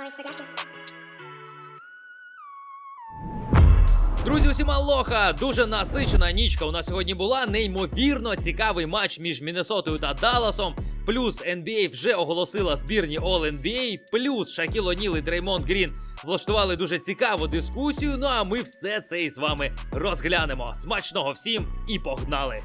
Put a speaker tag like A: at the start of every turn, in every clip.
A: Maurice Production.
B: Друзі, усім алоха! Дуже насичена нічка у нас сьогодні була. Неймовірно цікавий матч між Міннесотою та Далласом. Плюс NBA вже оголосила збірні All-NBA, плюс Шакіл О'Ніл і Дреймонд Грін влаштували дуже цікаву дискусію. Ну а ми все це із вами розглянемо. Смачного всім і погнали!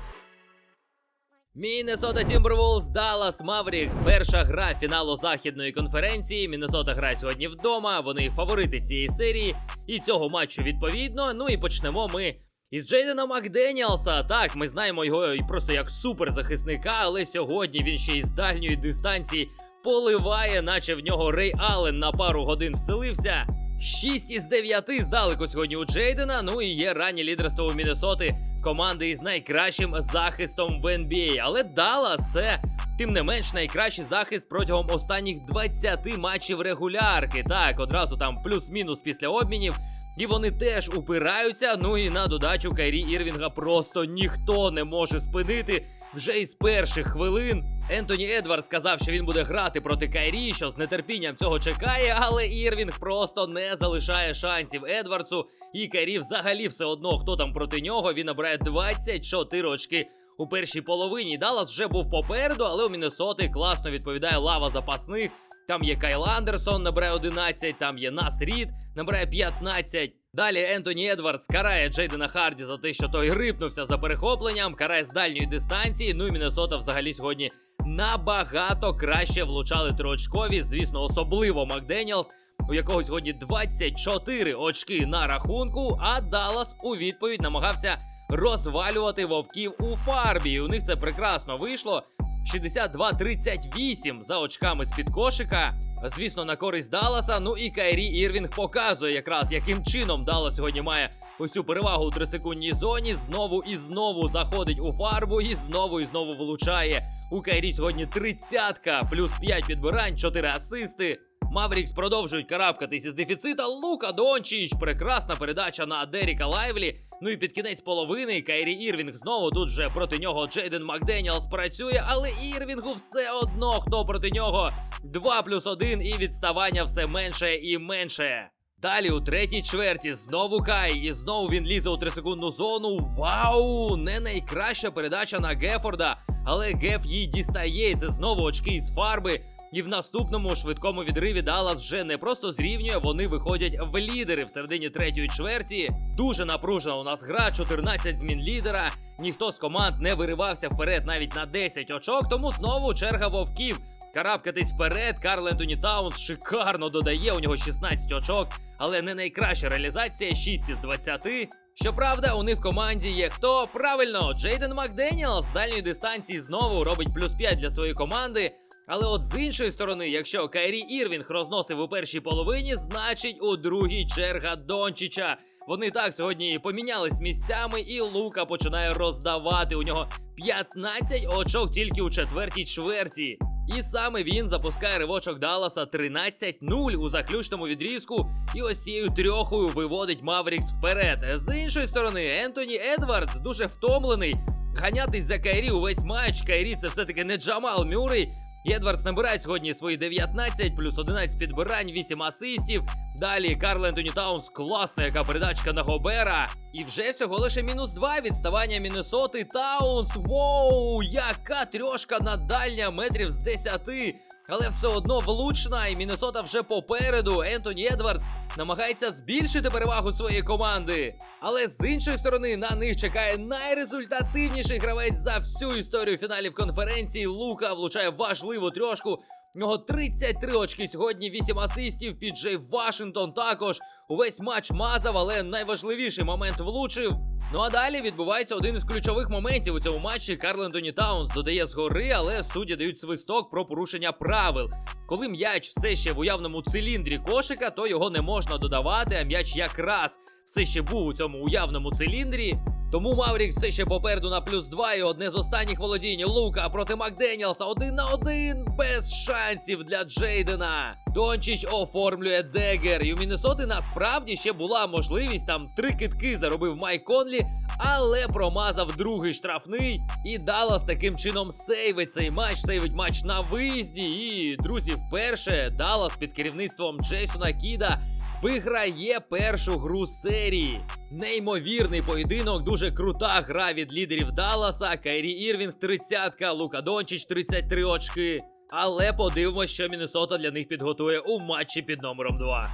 B: Міннесота Тімберволс, Даллас Маврікс. Перша гра фіналу західної конференції. Міннесота грає сьогодні вдома. Вони фаворити цієї серії і цього матчу відповідно. Ну і почнемо ми із Джейдена Макденіалса. Так, ми знаємо його просто як суперзахисника, але сьогодні він ще із дальньої дистанції поливає, наче в нього Рей Аллен на пару годин вселився. 6 із 9 здалеку сьогодні у Джейдена. Ну і є раннє лідерство у Міннесоти команди із найкращим захистом в NBA. Але Даллас це тим не менш найкращий захист протягом останніх 20 матчів регулярки. Так, одразу там плюс-мінус після обмінів. І вони теж упираються. Ну і на додачу Кайрі Ірвінга просто ніхто не може спинити вже із перших хвилин. Ентоні Едвард сказав, що він буде грати проти Кайрі, що з нетерпінням цього чекає, але Ірвінг просто не залишає шансів Едвардсу. І Кайрі взагалі все одно, хто там проти нього. Він набирає 24 очки у першій половині. Даллас вже був попереду, але у Міннесоти класно відповідає лава запасних. Там є Кайл Андерсон, набирає 11, там є Нас Рід, набирає 15. Далі Ентоні Едвардс карає Джейдена Харді за те, що той рипнувся за перехопленням, карає з дальньої дистанції. Ну і Міннесота взагалі сьогодні набагато краще влучали триочкові. Звісно, особливо Макденіалс, у якого сьогодні 24 очки на рахунку. А Даллас у відповідь намагався розвалювати вовків у фарбі. І у них це прекрасно вийшло. 62-38 за очками з-під кошика. Звісно, на користь Далласа. Ну і Кайрі Ірвінг показує якраз, яким чином Даллас сьогодні має усю перевагу у трисекундній зоні. Знову і знову заходить у фарбу і знову і знову влучає. У Кайрі сьогодні тридцятка, плюс 5 підбирань, 4 асисти. Маврікс продовжують карабкатись із дефіцита. Лука Дончич. Прекрасна передача на Деріка Лайвлі. Ну і під кінець половини Кайрі Ірвінг знову тут же проти нього Джейден Макденіалс працює, але Ірвінгу все одно хто проти нього. 2 плюс 1 і відставання все менше і менше. Далі у третій чверті знову Кай, і знову він лізе у трисекундну зону. Вау! Не найкраща передача на Гефорда, але Геф їй дістає. і Це знову очки із фарби. І в наступному швидкому відриві Даллас вже не просто зрівнює, вони виходять в лідери в середині третьої чверті. Дуже напружена у нас гра, 14 змін лідера. Ніхто з команд не виривався вперед навіть на 10 очок, тому знову черга вовків. Карабкатись вперед, Карл Ентоні Таунс шикарно додає, у нього 16 очок, але не найкраща реалізація 6 із 20. Щоправда, у них в команді є хто? Правильно, Джейден Макденіал з дальньої дистанції знову робить плюс 5 для своєї команди. Але от з іншої сторони, якщо Кайрі Ірвінг розносив у першій половині, значить у другій черга Дончича. Вони так сьогодні помінялись місцями, і Лука починає роздавати. У нього 15 очок тільки у четвертій чверті. І саме він запускає ривочок Далласа 13-0 у заключному відрізку. І ось цією трьохою виводить Маврікс вперед. З іншої сторони, Ентоні Едвардс дуже втомлений. Ганятись за Кайрі увесь матч. Кайрі це все-таки не Джамал Мюррей. Едвардс набирає сьогодні свої 19, плюс 11 підбирань, 8 асистів. Далі Карл Ентоні Таунс, класна яка передачка на Гобера. І вже всього лише мінус 2 відставання Міннесоти. Таунс. Воу, яка трьошка на дальня метрів з 10. Але все одно влучна, і Міннесота вже попереду. Ентоні Едвардс намагається збільшити перевагу своєї команди. Але з іншої сторони на них чекає найрезультативніший гравець за всю історію фіналів конференції. Лука влучає важливу трьошку. У нього 33 очки сьогодні, 8 асистів. Піджей Вашингтон також увесь матч мазав, але найважливіший момент влучив. Ну а далі відбувається один із ключових моментів у цьому матчі. Карл Ентоні Таунс додає згори, але судді дають свисток про порушення правил. Коли м'яч все ще в уявному циліндрі кошика, то його не можна додавати, а м'яч якраз все ще був у цьому уявному циліндрі. Тому Маврікс все ще попереду на плюс 2 і одне з останніх володінь Лука проти Макденіалса один на один без шансів для Джейдена. Дончич оформлює Дегер. І у Міннесоти насправді ще була можливість там три китки заробив Майк Конлі, але промазав другий штрафний. І Даллас таким чином сейвить цей матч, сейвить матч на виїзді. І друзі, вперше Даллас під керівництвом Джейсона Кіда виграє першу гру серії. Неймовірний поєдинок, дуже крута гра від лідерів Далласа. Кайрі Ірвінг 30, Лука Дончич 33 очки. Але подивимось, що Міннесота для них підготує у матчі під номером 2.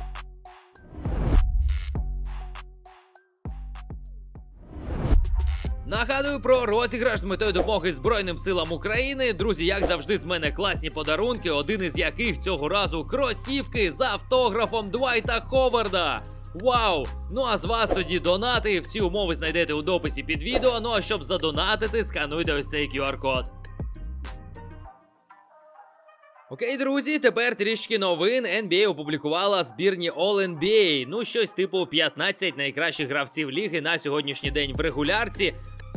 B: Нагадую про розіграш з метою допомоги Збройним силам України. Друзі, як завжди, з мене класні подарунки, один із яких цього разу кросівки з автографом Двайта Ховарда. Вау! Ну а з вас тоді донати. Всі умови знайдете у дописі під відео. Ну а щоб задонатити, скануйте ось цей QR-код. Окей, друзі, тепер трішки новин. NBA опублікувала збірні All-NBA. Ну, щось типу 15 найкращих гравців ліги на сьогоднішній день в регулярці.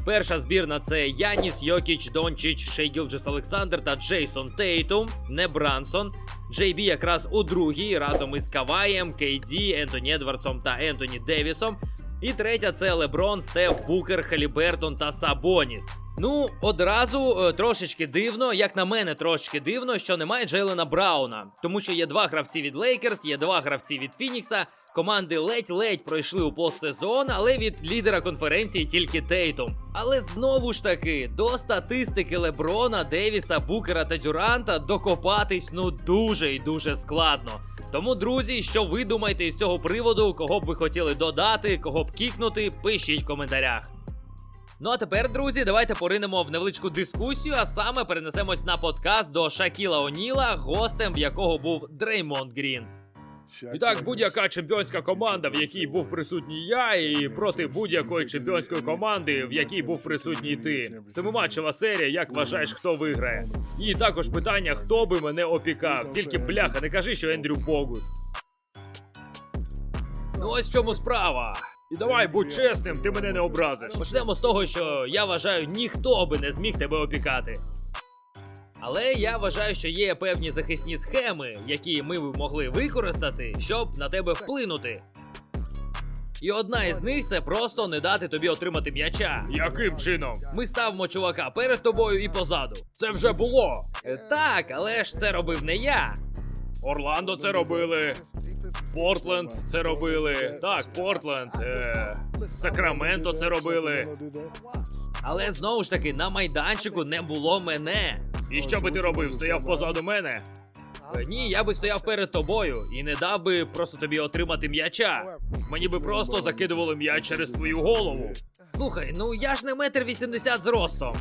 B: Перша збірна це Яніс, Йокіч, Дончич, Шейгілджес Олександр та Джейсон Тейтум, не Брансон. Джей Бі якраз у другій разом із Каваєм, Кейді, Ентоні Едвардсом та Ентоні Девісом. І третя це Леброн, Стеф, Букер, Халібертон та Сабоніс. Ну, одразу е, трошечки дивно, як на мене, трошечки дивно, що немає Джейлена Брауна, тому що є два гравці від Лейкерс, є два гравці від Фінікса. Команди ледь-ледь пройшли у постсезон, але від лідера конференції тільки Тейтум. Але знову ж таки, до статистики Леброна, Девіса, Букера та Дюранта докопатись ну дуже і дуже складно. Тому, друзі, що ви думаєте із цього приводу, кого б ви хотіли додати, кого б кікнути, пишіть в коментарях. Ну а тепер, друзі, давайте поринемо в невеличку дискусію, а саме перенесемось на подкаст до Шакіла Оніла, гостем в якого був Дреймонд Грін. І так, будь-яка чемпіонська команда, в якій був присутній я, і проти будь-якої чемпіонської команди, в якій був присутній ти. Семиматчева серія, як вважаєш, хто виграє? І також питання, хто би мене опікав. Тільки бляха, не кажи, що Ендрю Богут. Ну ось в чому справа. І давай будь чесним, ти мене не образиш. Почнемо з того, що я вважаю, ніхто би не зміг тебе опікати. Але я вважаю, що є певні захисні схеми, які ми б могли використати, щоб на тебе вплинути. І одна із них це просто не дати тобі отримати м'яча. Яким чином? Ми ставимо чувака перед тобою і позаду. Це вже було. Так, але ж це робив не я. Орландо це робили. Портленд це робили. Так, Портленд. Е... Сакраменто це робили. Але знову ж таки, на майданчику не було мене. І що би ти робив? Стояв позаду мене? Е, Ні, я би стояв перед тобою і не дав би просто тобі отримати м'яча. Мені би просто закидували м'яч через твою голову. Слухай, ну я ж не метр вісімдесят зростом.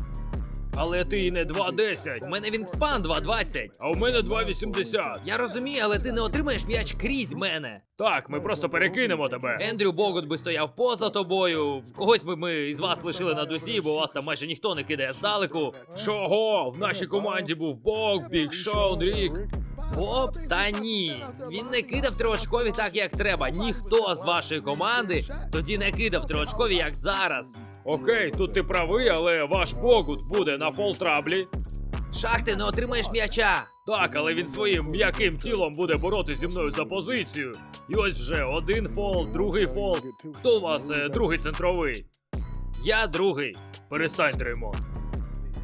B: Але ти і не 2,10. У мене Вінкспан 2,20. А у мене 2,80. Я розумію, але ти не отримаєш м'яч крізь мене. Так, ми просто перекинемо тебе. Ендрю Богут би стояв поза тобою. Когось би ми із вас лишили на дусі, бо вас там майже ніхто не кидає здалеку. Чого? В нашій команді був Бог, Бік, Шоун, Рік. Боб, та ні. Він не кидав триочкові так, як треба. Ніхто з вашої команди тоді не кидав триочкові, як зараз. Окей, тут ти правий, але ваш Богут буде на фол-траблі. Шах, ти не отримаєш м'яча. Так, але він своїм м'яким тілом буде боротися зі мною за позицію. І ось вже один фол, другий фол. Хто у вас е, другий центровий? Я другий. Перестань, Дреймон.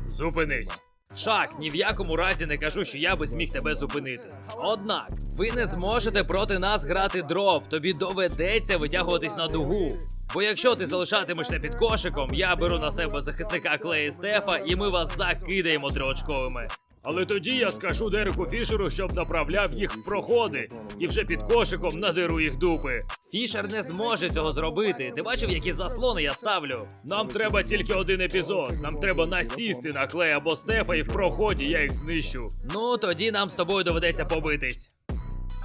B: Зупинись. Шак, ні в якому разі не кажу, що я би зміг тебе зупинити. Однак, ви не зможете проти нас грати дроп. Тобі доведеться витягуватись на дугу. Бо якщо ти залишатимешся під кошиком, я беру на себе захисника Клеї Стефа, і ми вас закидаємо триочковими. Але тоді я скажу Дереку Фішеру, щоб направляв їх в проходи, і вже під кошиком надеру їх дупи. Фішер не зможе цього зробити. Ти бачив, які заслони я ставлю? Нам треба тільки один епізод. Нам треба насісти на клей або Стефа, і в проході я їх знищу. Ну тоді нам з тобою доведеться побитись.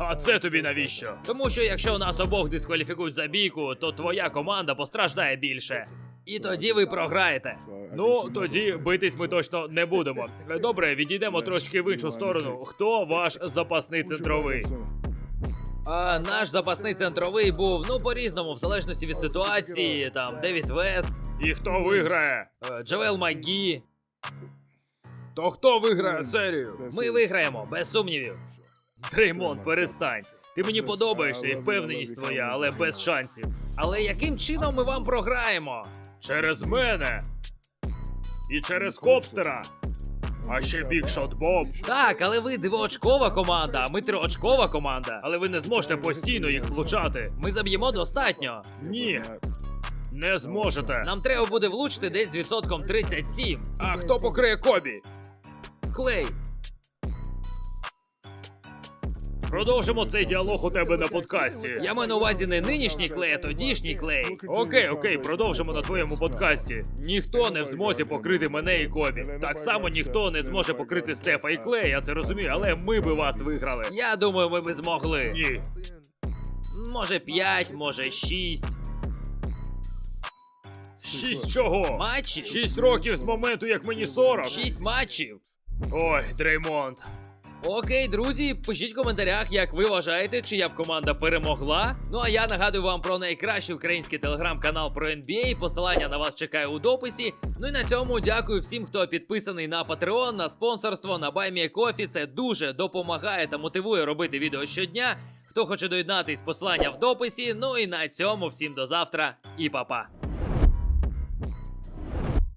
B: А це тобі навіщо? Тому що якщо нас обох дискваліфікують за бійку, то твоя команда постраждає більше. І тоді ви програєте. Ну, тоді битись ми точно не будемо. Добре, відійдемо трошки в іншу сторону. Хто ваш запасний центровий? А, наш запасний центровий був ну по-різному, в залежності від ситуації. Там Девід Вест. І хто виграє? Е, Джавел Магі. То хто виграє серію? Ми виграємо, без сумнівів. Дреймон, перестань. Ти мені подобаєшся і впевненість твоя, але без шансів. Але яким чином ми вам програємо? Через мене. І через Копстера. А ще бікшот бомб Так, але ви двоочкова команда, а ми триочкова команда. Але ви не зможете постійно їх влучати. Ми заб'ємо достатньо. Ні, не зможете. Нам треба буде влучити десь з відсотком 37. А хто покриє Кобі? Клей. Продовжимо цей діалог у тебе на подкасті. Я маю на увазі не нинішній клей, а тодішній клей. Окей, окей, продовжимо на твоєму подкасті. Ніхто не в змозі покрити мене і Кобі. Так само ніхто не зможе покрити Стефа і Клей, я це розумію, але ми би вас виграли. Я думаю, ми би змогли. Ні. Може 5, може 6. Шість чого? Матчів? Шість років з моменту, як мені 40. Шість матчів. Ой, Дреймонд. Окей, друзі, пишіть в коментарях, як ви вважаєте, чия б команда перемогла. Ну а я нагадую вам про найкращий український телеграм-канал про NBA. Посилання на вас чекає у дописі. Ну і на цьому дякую всім, хто підписаний на Patreon, на спонсорство, на BuyMeACoffee. Це дуже допомагає та мотивує робити відео щодня. Хто хоче доєднатись, посилання в дописі. Ну і на цьому всім до завтра і па-па.